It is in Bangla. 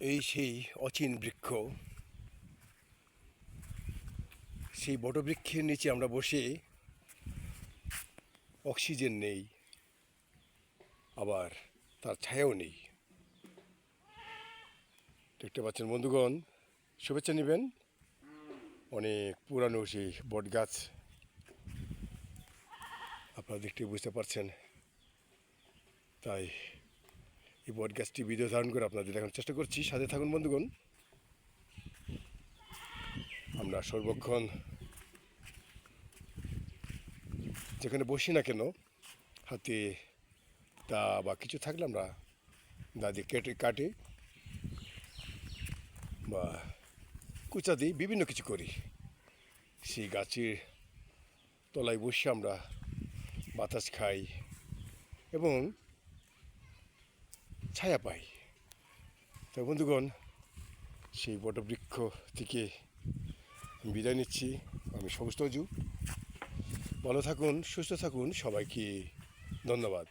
এই সেই অচিন বৃক্ষ, সেই বটবৃক্ষের নিচে আমরা বসে অক্সিজেন নেই, আবার তার ছায়াও নেই। দেখতে পাচ্ছেন বন্ধুগণ, শুভেচ্ছা নেবেন। অনেক পুরানো সেই বট গাছ আপনারা দেখতে বুঝতে পারছেন। তাই এই গাছটি ভিডিও ধারণ করে আপনাদের দেখানোর চেষ্টা করছি। সাথে থাকুন বন্ধুগণ। আমরা সর্বক্ষণ যেখানে বসি না কেন, হাতে দা বা কিছু থাকলে আমরা দা দিয়ে কেটে, কাটে বা কুচা দিই বিভিন্ন কিছু করি। সেই গাছের তলায় বসে আমরা বাতাস খাই এবং ছায়া পাই। তো বন্ধুগণ, সেই বটবৃক্ষ থেকে বিদায় নিচ্ছি। আমি সমস্ত ভালো থাকুন, সুস্থ থাকুন, সবাইকে ধন্যবাদ।